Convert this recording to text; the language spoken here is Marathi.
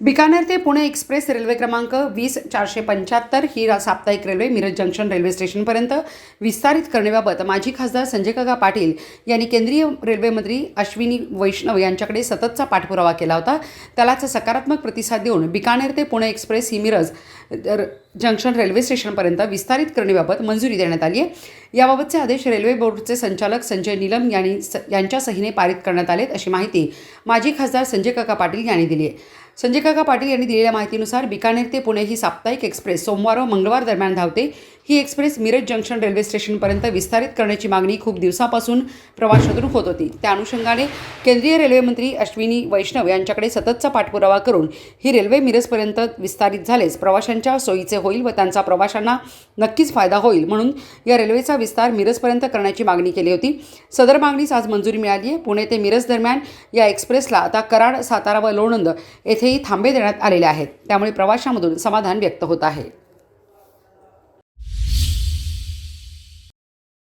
बिकानेर ते पुणे एक्सप्रेस रेल्वे क्रमांक वीस चारशे पंच्याहत्तर ही साप्ताहिक रेल्वे मिरज जंक्शन रेल्वे स्टेशनपर्यंत विस्तारित करण्याबाबत माजी खासदार संजय काका पाटील यांनी केंद्रीय रेल्वेमंत्री अश्विनी वैष्णव यांच्याकडे सततचा पाठपुरावा केला होता. त्यालाच सकारात्मक प्रतिसाद देऊन बिकानेर ते पुणे एक्सप्रेस ही मिरज जंक्शन रेल्वे स्टेशनपर्यंत विस्तारित करण्याबाबत मंजुरी देण्यात आली आहे. याबाबतचे आदेश रेल्वे बोर्डचे संचालक संजय निलम यांनी स- यांच्या सहीने पारित करण्यात आलेत अशी माहिती माजी खासदार संजय काका पाटील यांनी दिली आहे. संजय काका पाटील यांनी दिलेल्या माहितीनुसार बिकानेर ते पुणे ही साप्ताहिक एक्सप्रेस सोमवार व मंगळवार दरम्यान धावते. ही एक्सप्रेस मिरज जंक्शन रेल्वे स्टेशनपर्यंत विस्तारित करण्याची मागणी खूप दिवसापासून प्रवाशातून होत होती. त्या अनुषंगाने केंद्रीय रेल्वेमंत्री अश्विनी वैष्णव यांच्याकडे सततचा पाठपुरावा करून ही रेल्वे मिरजपर्यंत विस्तारित झाल्यास प्रवाशांच्या सोयीचे होईल व त्यांचा प्रवाशांना नक्कीच फायदा होईल म्हणून या रेल्वेचा विस्तार मिरजपर्यंत करण्याची मागणी केली होती. सदर मागणीस आज मंजुरी मिळाली आहे. पुणे ते मिरज दरम्यान या एक्सप्रेसला आता कराड सातारा व लोणंद येथेही थांबे देण्यात आलेले आहेत. त्यामुळे प्रवाशांमधून समाधान व्यक्त होत आहे.